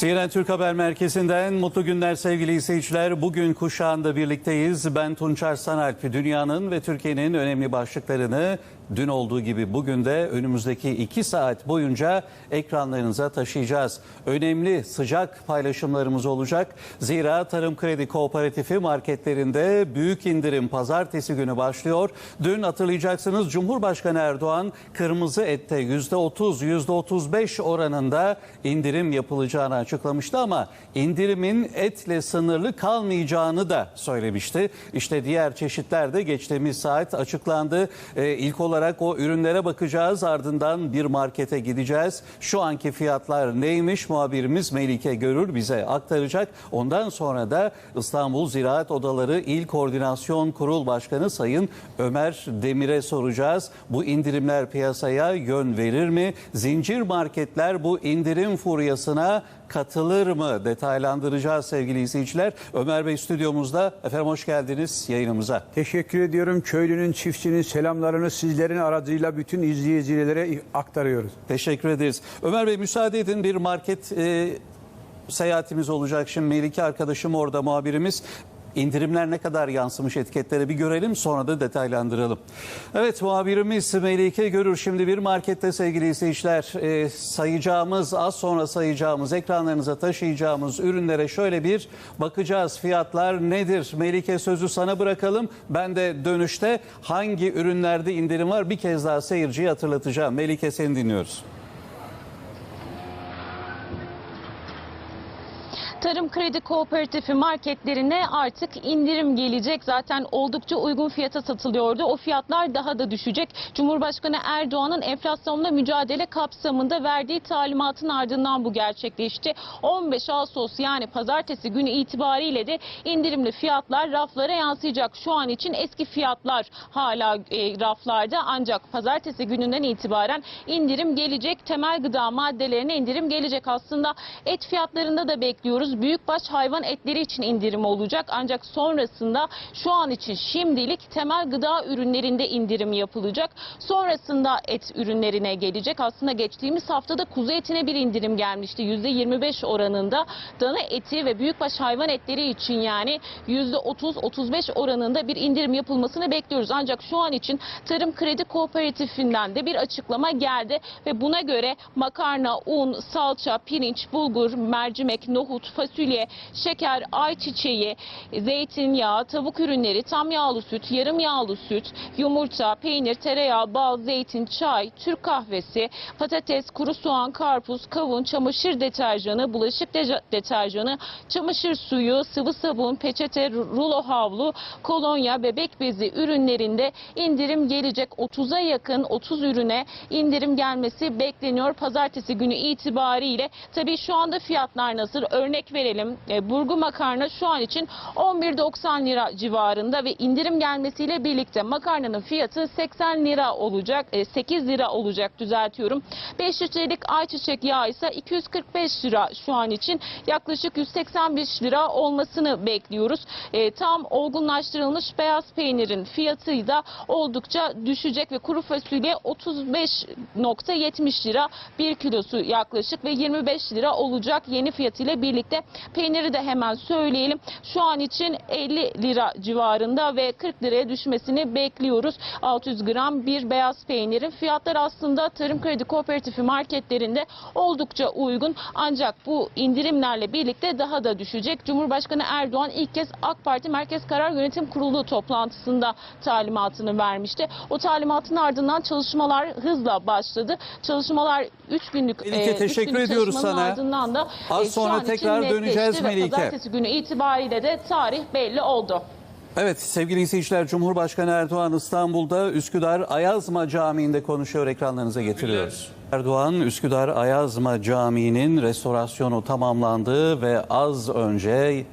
CNN Türk Haber Merkezi'nden mutlu günler sevgili izleyiciler. Bugün kuşağında birlikteyiz. Ben Tunçer Sanalp. Dünyanın ve Türkiye'nin önemli başlıklarını dün olduğu gibi bugün de önümüzdeki iki saat boyunca ekranlarınıza taşıyacağız. Önemli sıcak paylaşımlarımız olacak. Zira Tarım Kredi Kooperatifi marketlerinde büyük indirim pazartesi günü başlıyor. Dün hatırlayacaksınız Cumhurbaşkanı Erdoğan kırmızı ette %30, %35 oranında indirim yapılacağını açıklamıştı ama indirimin etle sınırlı kalmayacağını da söylemişti. İşte diğer çeşitler de geçtiğimiz saat açıklandı. Ee, ilk olarak o ürünlere bakacağız ardından bir markete gideceğiz. Şu anki fiyatlar neymiş muhabirimiz Melike Görür bize aktaracak. Ondan sonra da İstanbul Ziraat Odaları İl Koordinasyon Kurul Başkanı Sayın Ömer Demir'e soracağız. Bu indirimler piyasaya yön verir mi? Zincir marketler bu indirim furyasına katılır mı? Detaylandıracağız sevgili izleyiciler. Ömer Bey stüdyomuzda. Efendim hoş geldiniz yayınımıza. Teşekkür ediyorum. Köylünün, çiftçinin selamlarını sizlerin aracıyla bütün izleyicilere aktarıyoruz. Teşekkür ederiz. Ömer Bey müsaade edin bir market e, seyahatimiz olacak. Şimdi Melike arkadaşım orada muhabirimiz. İndirimler ne kadar yansımış etiketlere bir görelim sonra da detaylandıralım. Evet muhabirimiz Melike Görür şimdi bir markette sevgili izleyiciler e, sayacağımız az sonra sayacağımız ekranlarınıza taşıyacağımız ürünlere şöyle bir bakacağız. Fiyatlar nedir? Melike sözü sana bırakalım. Ben de dönüşte hangi ürünlerde indirim var bir kez daha seyirciye hatırlatacağım. Melike seni dinliyoruz. Tarım Kredi Kooperatifi marketlerine artık indirim gelecek. Zaten oldukça uygun fiyata satılıyordu. O fiyatlar daha da düşecek. Cumhurbaşkanı Erdoğan'ın enflasyonla mücadele kapsamında verdiği talimatın ardından bu gerçekleşti. 15 Ağustos yani pazartesi günü itibariyle de indirimli fiyatlar raflara yansıyacak. Şu an için eski fiyatlar hala e, raflarda ancak pazartesi gününden itibaren indirim gelecek. Temel gıda maddelerine indirim gelecek. Aslında et fiyatlarında da bekliyoruz. Büyükbaş hayvan etleri için indirim olacak. Ancak sonrasında şu an için şimdilik temel gıda ürünlerinde indirim yapılacak. Sonrasında et ürünlerine gelecek. Aslında geçtiğimiz haftada kuzu etine bir indirim gelmişti. %25 oranında dana eti ve büyükbaş hayvan etleri için yani %30-35 oranında bir indirim yapılmasını bekliyoruz. Ancak şu an için Tarım Kredi Kooperatifinden de bir açıklama geldi ve buna göre makarna, un, salça, pirinç, bulgur, mercimek, nohut, fasulye, şeker, ayçiçeği, zeytinyağı, tavuk ürünleri, tam yağlı süt, yarım yağlı süt, yumurta, peynir, tereyağı, bal, zeytin, çay, Türk kahvesi, patates, kuru soğan, karpuz, kavun, çamaşır deterjanı, bulaşık de- deterjanı, çamaşır suyu, sıvı sabun, peçete, rulo havlu, kolonya, bebek bezi ürünlerinde indirim gelecek. 30'a yakın 30 ürüne indirim gelmesi bekleniyor. Pazartesi günü itibariyle tabii şu anda fiyatlar nasıl? Örnek verelim. E, burgu makarna şu an için 11.90 lira civarında ve indirim gelmesiyle birlikte makarnanın fiyatı 80 lira olacak. E, 8 lira olacak düzeltiyorum. 5 litrelik ayçiçek yağı ise 245 lira şu an için yaklaşık 185 lira olmasını bekliyoruz. E, tam olgunlaştırılmış beyaz peynirin fiyatı da oldukça düşecek ve kuru fasulye 35.70 lira bir kilosu yaklaşık ve 25 lira olacak yeni fiyatıyla birlikte. Peyniri de hemen söyleyelim. Şu an için 50 lira civarında ve 40 liraya düşmesini bekliyoruz. 600 gram bir beyaz peynirin fiyatlar aslında Tarım Kredi Kooperatifi marketlerinde oldukça uygun. Ancak bu indirimlerle birlikte daha da düşecek. Cumhurbaşkanı Erdoğan ilk kez AK Parti Merkez Karar Yönetim Kurulu toplantısında talimatını vermişti. O talimatın ardından çalışmalar hızla başladı. Çalışmalar 3 günlük Melike, üç teşekkür günlük ediyoruz çalışmanın sana. Ardından da Az e, şu sonra an için tekrar netleşti döneceğiz ve Melike. Pazartesi günü itibariyle de tarih belli oldu. Evet sevgili izleyiciler Cumhurbaşkanı Erdoğan İstanbul'da Üsküdar Ayazma Camii'nde konuşuyor ekranlarınıza getiriyoruz. Erdoğan Üsküdar Ayazma Camii'nin restorasyonu tamamlandı ve az önce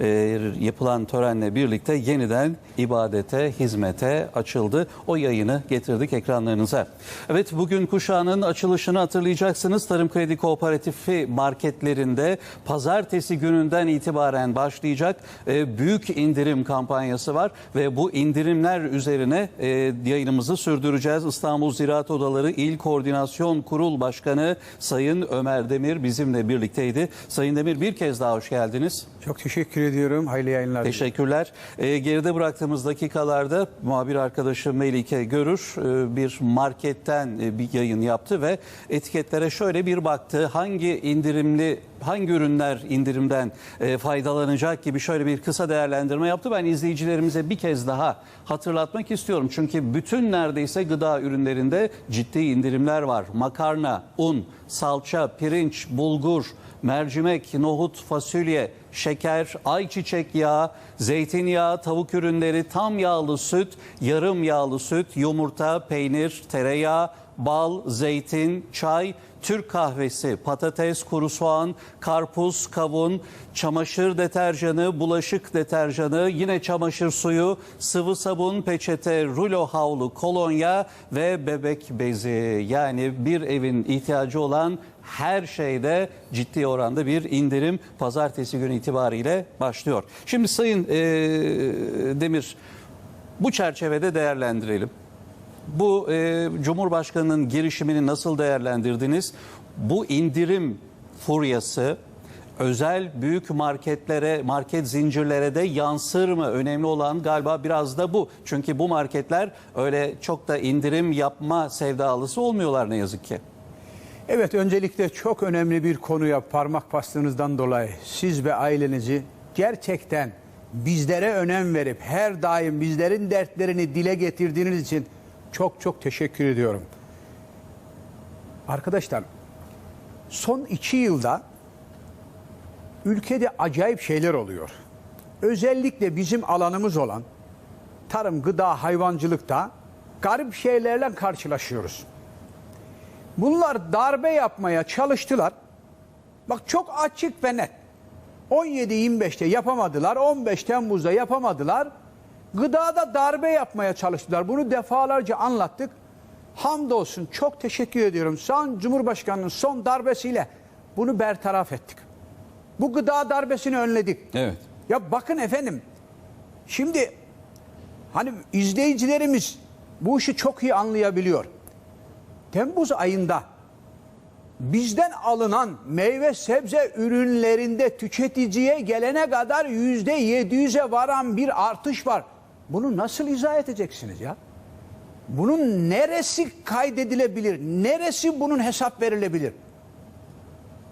e, yapılan törenle birlikte yeniden ibadete, hizmete açıldı. O yayını getirdik ekranlarınıza. Evet bugün kuşağının açılışını hatırlayacaksınız. Tarım Kredi Kooperatifi marketlerinde pazartesi gününden itibaren başlayacak e, büyük indirim kampanyası var ve bu indirimler üzerine e, yayınımızı sürdüreceğiz. İstanbul Ziraat Odaları İl Koordinasyon Kurul Başkanı Sayın Ömer Demir bizimle birlikteydi. Sayın Demir bir kez daha hoş geldiniz. Çok teşekkür ediyorum. Hayırlı yayınlar. Teşekkürler. Ee, geride bıraktığımız dakikalarda muhabir arkadaşım Melike Görür e, bir marketten e, bir yayın yaptı ve etiketlere şöyle bir baktı. Hangi indirimli, hangi ürünler indirimden e, faydalanacak gibi şöyle bir kısa değerlendirme yaptı. Ben izleyicilerimize bir kez daha hatırlatmak istiyorum. Çünkü bütün neredeyse gıda ürünlerinde ciddi indirimler var. Makarna, un, salça, pirinç, bulgur, mercimek, nohut, fasulye, şeker, ayçiçek yağı, zeytinyağı, tavuk ürünleri, tam yağlı süt, yarım yağlı süt, yumurta, peynir, tereyağı, bal, zeytin, çay, Türk kahvesi, patates, kuru soğan, karpuz, kavun, çamaşır deterjanı, bulaşık deterjanı, yine çamaşır suyu, sıvı sabun, peçete, rulo havlu, kolonya ve bebek bezi. Yani bir evin ihtiyacı olan her şeyde ciddi oranda bir indirim pazartesi günü itibariyle başlıyor. Şimdi Sayın eee, Demir bu çerçevede değerlendirelim. Bu e, Cumhurbaşkanı'nın girişimini nasıl değerlendirdiniz? Bu indirim furyası özel büyük marketlere, market zincirlere de yansır mı? Önemli olan galiba biraz da bu. Çünkü bu marketler öyle çok da indirim yapma sevdalısı olmuyorlar ne yazık ki. Evet öncelikle çok önemli bir konuya parmak bastığınızdan dolayı siz ve ailenizi gerçekten bizlere önem verip her daim bizlerin dertlerini dile getirdiğiniz için çok çok teşekkür ediyorum. Arkadaşlar son iki yılda ülkede acayip şeyler oluyor. Özellikle bizim alanımız olan tarım, gıda, hayvancılıkta garip şeylerle karşılaşıyoruz. Bunlar darbe yapmaya çalıştılar. Bak çok açık ve net. 17-25'te yapamadılar, 15 Temmuz'da yapamadılar. Gıdada darbe yapmaya çalıştılar. Bunu defalarca anlattık. Hamdolsun çok teşekkür ediyorum. Son Cumhurbaşkanı'nın son darbesiyle bunu bertaraf ettik. Bu gıda darbesini önledik. Evet. Ya bakın efendim. Şimdi hani izleyicilerimiz bu işi çok iyi anlayabiliyor. Temmuz ayında bizden alınan meyve sebze ürünlerinde tüketiciye gelene kadar yüzde yedi yüze varan bir artış var. Bunu nasıl izah edeceksiniz ya? Bunun neresi kaydedilebilir? Neresi bunun hesap verilebilir?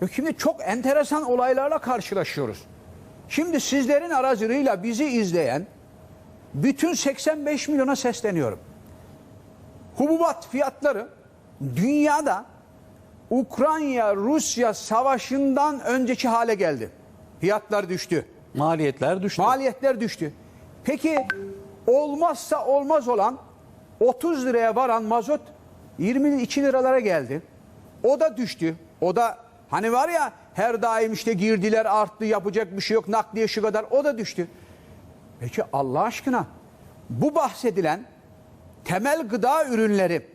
Ya Şimdi çok enteresan olaylarla karşılaşıyoruz. Şimdi sizlerin aracılığıyla bizi izleyen bütün 85 milyona sesleniyorum. Hububat fiyatları dünyada Ukrayna-Rusya savaşından önceki hale geldi. Fiyatlar düştü. Maliyetler düştü. Maliyetler düştü. Peki olmazsa olmaz olan 30 liraya varan mazot 22 liralara geldi. O da düştü. O da hani var ya her daim işte girdiler arttı yapacak bir şey yok nakliye şu kadar o da düştü. Peki Allah aşkına bu bahsedilen temel gıda ürünleri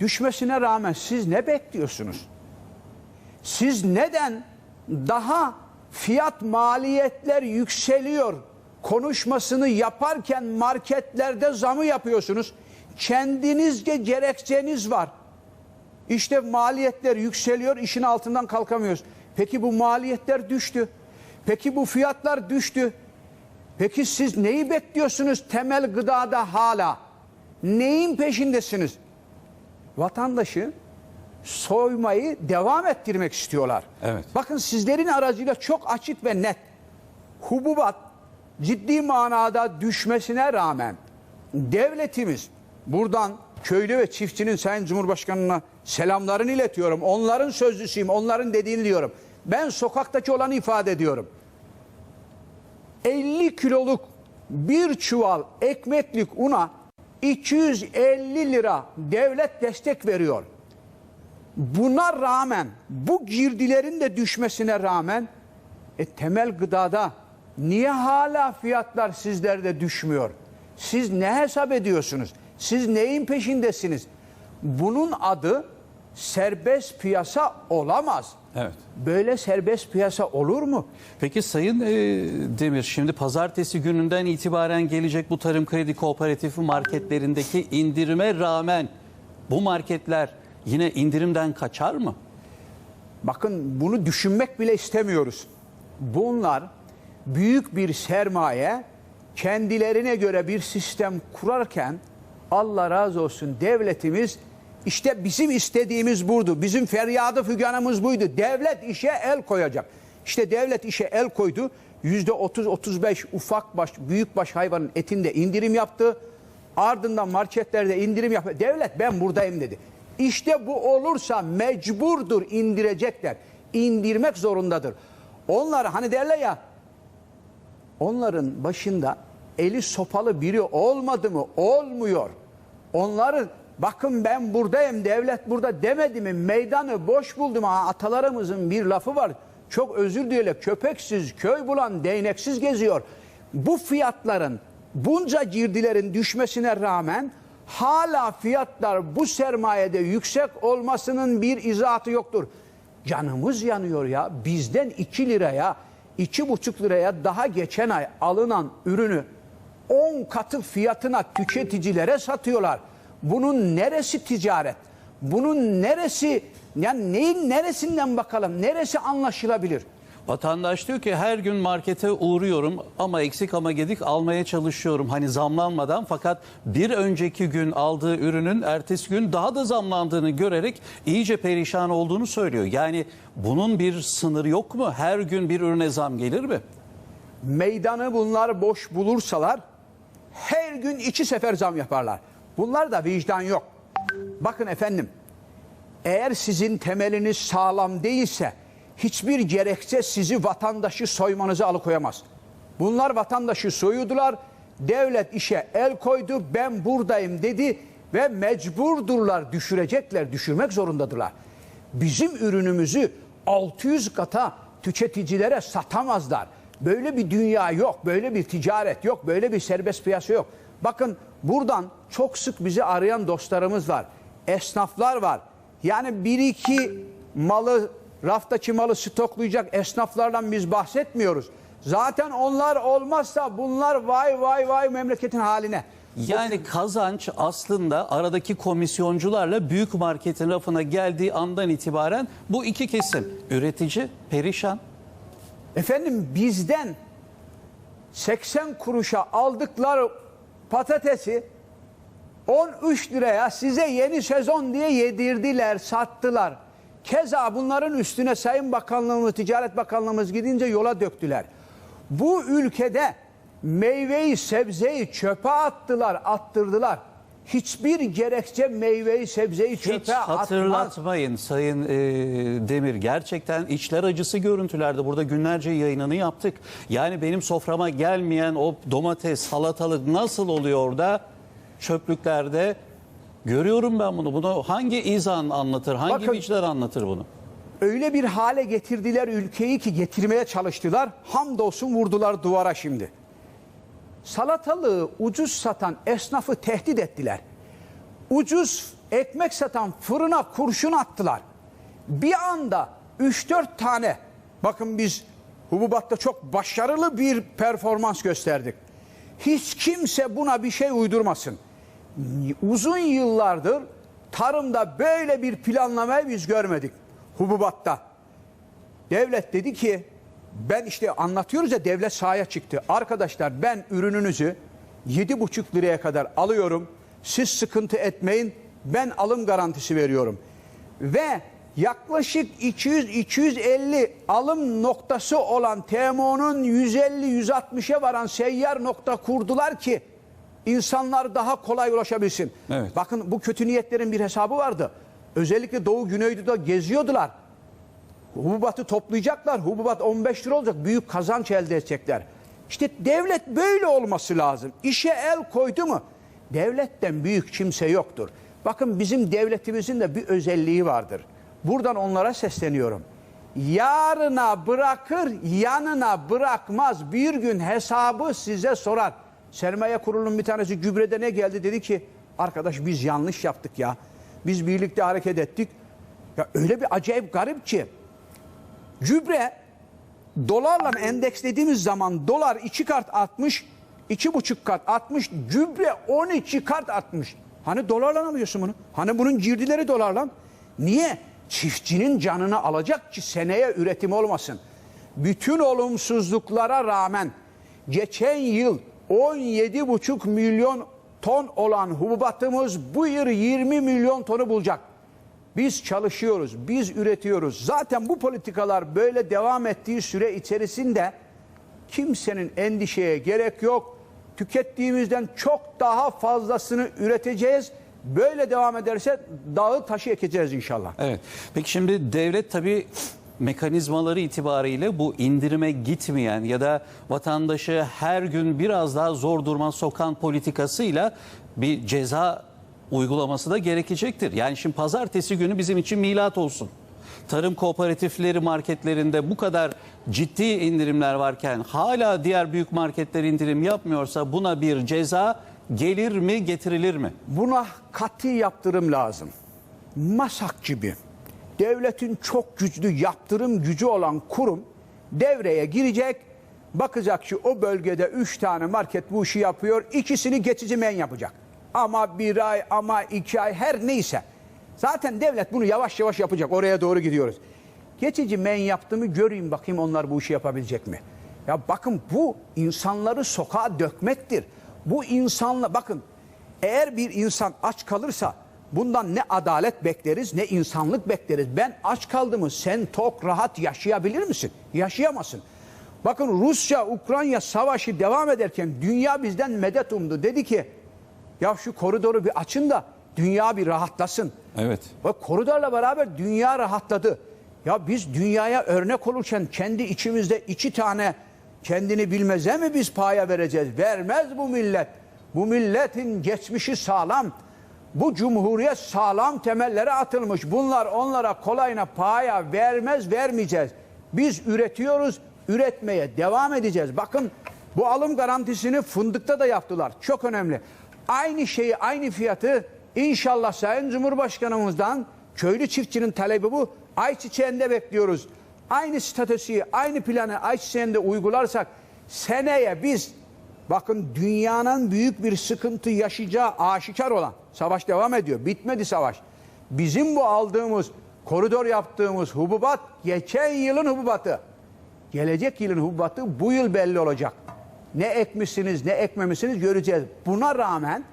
düşmesine rağmen siz ne bekliyorsunuz? Siz neden daha fiyat maliyetler yükseliyor konuşmasını yaparken marketlerde zamı yapıyorsunuz? Kendinizce gerekçeniz var. İşte maliyetler yükseliyor, işin altından kalkamıyoruz. Peki bu maliyetler düştü. Peki bu fiyatlar düştü. Peki siz neyi bekliyorsunuz temel gıdada hala? Neyin peşindesiniz? Vatandaşı soymayı devam ettirmek istiyorlar. Evet. Bakın sizlerin aracıyla çok açık ve net. Hububat ciddi manada düşmesine rağmen devletimiz buradan köylü ve çiftçinin Sayın Cumhurbaşkanı'na selamlarını iletiyorum. Onların sözlüsüyüm, onların dediğini diyorum. Ben sokaktaki olanı ifade ediyorum. 50 kiloluk bir çuval ekmeklik una 250 lira devlet destek veriyor. Buna rağmen bu girdilerin de düşmesine rağmen e, temel gıdada Niye hala fiyatlar sizlerde düşmüyor? Siz ne hesap ediyorsunuz? Siz neyin peşindesiniz? Bunun adı serbest piyasa olamaz. Evet. Böyle serbest piyasa olur mu? Peki Sayın e, Demir şimdi pazartesi gününden itibaren gelecek bu tarım kredi kooperatifi marketlerindeki indirime rağmen bu marketler yine indirimden kaçar mı? Bakın bunu düşünmek bile istemiyoruz. Bunlar büyük bir sermaye kendilerine göre bir sistem kurarken Allah razı olsun devletimiz işte bizim istediğimiz buydu. Bizim feryadı füganımız buydu. Devlet işe el koyacak. İşte devlet işe el koydu. Yüzde 30-35 ufak baş, büyük baş hayvanın etinde indirim yaptı. Ardından marketlerde indirim yaptı. Devlet ben buradayım dedi. İşte bu olursa mecburdur indirecekler. İndirmek zorundadır. Onlar hani derler ya onların başında eli sopalı biri olmadı mı? Olmuyor. Onların bakın ben buradayım devlet burada demedi mi? Meydanı boş buldum. Ha, atalarımızın bir lafı var. Çok özür dilerim. Köpeksiz köy bulan değneksiz geziyor. Bu fiyatların bunca girdilerin düşmesine rağmen hala fiyatlar bu sermayede yüksek olmasının bir izahatı yoktur. Canımız yanıyor ya. Bizden 2 liraya, 2,5 liraya daha geçen ay alınan ürünü 10 katı fiyatına tüketicilere satıyorlar. Bunun neresi ticaret? Bunun neresi yani neyin neresinden bakalım? Neresi anlaşılabilir? Vatandaş diyor ki her gün markete uğruyorum ama eksik ama gedik almaya çalışıyorum. Hani zamlanmadan fakat bir önceki gün aldığı ürünün ertesi gün daha da zamlandığını görerek iyice perişan olduğunu söylüyor. Yani bunun bir sınırı yok mu? Her gün bir ürüne zam gelir mi? Meydanı bunlar boş bulursalar her gün iki sefer zam yaparlar. Bunlar da vicdan yok. Bakın efendim eğer sizin temeliniz sağlam değilse hiçbir gerekçe sizi vatandaşı soymanızı alıkoyamaz. Bunlar vatandaşı soyudular. Devlet işe el koydu. Ben buradayım dedi ve mecburdurlar düşürecekler, düşürmek zorundadırlar. Bizim ürünümüzü 600 kata tüketicilere satamazlar. Böyle bir dünya yok, böyle bir ticaret yok, böyle bir serbest piyasa yok. Bakın buradan çok sık bizi arayan dostlarımız var. Esnaflar var. Yani bir iki malı, raftaki malı stoklayacak esnaflardan biz bahsetmiyoruz. Zaten onlar olmazsa bunlar vay vay vay memleketin haline. Yani kazanç aslında aradaki komisyoncularla büyük marketin rafına geldiği andan itibaren bu iki kesim. Üretici perişan. Efendim bizden 80 kuruşa aldıkları patatesi 13 liraya size yeni sezon diye yedirdiler, sattılar. Keza bunların üstüne Sayın Bakanlığımız, Ticaret Bakanlığımız gidince yola döktüler. Bu ülkede meyveyi, sebzeyi çöpe attılar, attırdılar. Hiçbir gerekçe meyveyi, sebzeyi çöpe Hiç atmaz. hatırlatmayın Sayın e, Demir. Gerçekten içler acısı görüntülerde. Burada günlerce yayınını yaptık. Yani benim soframa gelmeyen o domates, salatalık nasıl oluyor da çöplüklerde görüyorum ben bunu. Bunu hangi izan anlatır, hangi Bakın- vicdan anlatır bunu? öyle bir hale getirdiler ülkeyi ki getirmeye çalıştılar. Hamdolsun vurdular duvara şimdi. Salatalığı ucuz satan esnafı tehdit ettiler. Ucuz ekmek satan fırına kurşun attılar. Bir anda 3-4 tane bakın biz hububatta çok başarılı bir performans gösterdik. Hiç kimse buna bir şey uydurmasın. Uzun yıllardır tarımda böyle bir planlamayı biz görmedik hububatta. Devlet dedi ki ben işte anlatıyoruz ya devlet sahaya çıktı. Arkadaşlar ben ürününüzü 7,5 liraya kadar alıyorum. Siz sıkıntı etmeyin. Ben alım garantisi veriyorum. Ve yaklaşık 200-250 alım noktası olan TMO'nun 150-160'a varan seyyar nokta kurdular ki insanlar daha kolay ulaşabilsin. Evet. Bakın bu kötü niyetlerin bir hesabı vardı. Özellikle Doğu Güneydoğu'da geziyordular. Hububatı toplayacaklar. Hububat 15 lira olacak. Büyük kazanç elde edecekler. İşte devlet böyle olması lazım. İşe el koydu mu? Devletten büyük kimse yoktur. Bakın bizim devletimizin de bir özelliği vardır. Buradan onlara sesleniyorum. yarına bırakır, yanına bırakmaz. Bir gün hesabı size sorar. Sermaye kurulunun bir tanesi gübrede ne geldi dedi ki arkadaş biz yanlış yaptık ya. Biz birlikte hareket ettik. Ya öyle bir acayip garip ki gübre dolarla endekslediğimiz zaman dolar 2 kart artmış, iki buçuk kat artmış, gübre 12 kart artmış. Hani dolarla alıyorsun bunu? Hani bunun girdileri dolarla? Niye? Çiftçinin canını alacak ki seneye üretim olmasın. Bütün olumsuzluklara rağmen geçen yıl 17,5 milyon ton olan hububatımız bu yıl 20 milyon tonu bulacak. Biz çalışıyoruz, biz üretiyoruz. Zaten bu politikalar böyle devam ettiği süre içerisinde kimsenin endişeye gerek yok. Tükettiğimizden çok daha fazlasını üreteceğiz. Böyle devam ederse dağı taşı ekeceğiz inşallah. Evet. Peki şimdi devlet tabii mekanizmaları itibariyle bu indirime gitmeyen ya da vatandaşı her gün biraz daha zor duruma sokan politikasıyla bir ceza uygulaması da gerekecektir. Yani şimdi pazartesi günü bizim için milat olsun. Tarım kooperatifleri marketlerinde bu kadar ciddi indirimler varken hala diğer büyük marketler indirim yapmıyorsa buna bir ceza gelir mi getirilir mi? Buna katı yaptırım lazım. Masak gibi devletin çok güçlü yaptırım gücü olan kurum devreye girecek. Bakacak ki o bölgede 3 tane market bu işi yapıyor. ikisini geçici men yapacak. Ama bir ay ama iki ay her neyse. Zaten devlet bunu yavaş yavaş yapacak. Oraya doğru gidiyoruz. Geçici men yaptığımı göreyim bakayım onlar bu işi yapabilecek mi? Ya bakın bu insanları sokağa dökmektir. Bu insanla bakın eğer bir insan aç kalırsa bundan ne adalet bekleriz ne insanlık bekleriz. Ben aç kaldım sen tok rahat yaşayabilir misin? Yaşayamazsın. Bakın Rusya-Ukrayna savaşı devam ederken dünya bizden medet umdu. Dedi ki ya şu koridoru bir açın da dünya bir rahatlasın. Evet. Ve koridorla beraber dünya rahatladı. Ya biz dünyaya örnek olurken kendi içimizde iki tane kendini bilmeze mi biz paya vereceğiz? Vermez bu millet. Bu milletin geçmişi sağlam. Bu cumhuriyet sağlam temellere atılmış. Bunlar onlara kolayına paya vermez vermeyeceğiz. Biz üretiyoruz, üretmeye devam edeceğiz. Bakın bu alım garantisini fındıkta da yaptılar. Çok önemli. Aynı şeyi, aynı fiyatı inşallah Sayın Cumhurbaşkanımızdan köylü çiftçinin talebi bu. Ayçiçeğinde bekliyoruz. Aynı statüsü, aynı planı ayçiçeğinde uygularsak seneye biz bakın dünyanın büyük bir sıkıntı yaşayacağı aşikar olan savaş devam ediyor. Bitmedi savaş. Bizim bu aldığımız koridor yaptığımız hububat geçen yılın hububatı. Gelecek yılın hububatı bu yıl belli olacak. Ne ekmişsiniz ne ekmemişsiniz göreceğiz. Buna rağmen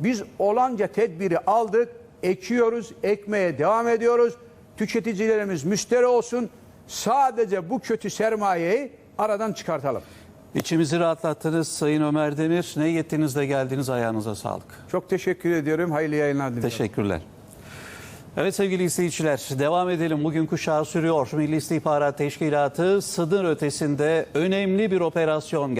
biz olanca tedbiri aldık, ekiyoruz, ekmeye devam ediyoruz. Tüketicilerimiz müşteri olsun. Sadece bu kötü sermayeyi aradan çıkartalım. İçimizi rahatlattınız Sayın Ömer Demir. Ne yettiniz de geldiniz ayağınıza sağlık. Çok teşekkür ediyorum. Hayırlı yayınlar diliyorum. Teşekkürler. Evet sevgili izleyiciler devam edelim. Bugün kuşağı sürüyor. Milli İstihbarat Teşkilatı sınır ötesinde önemli bir operasyon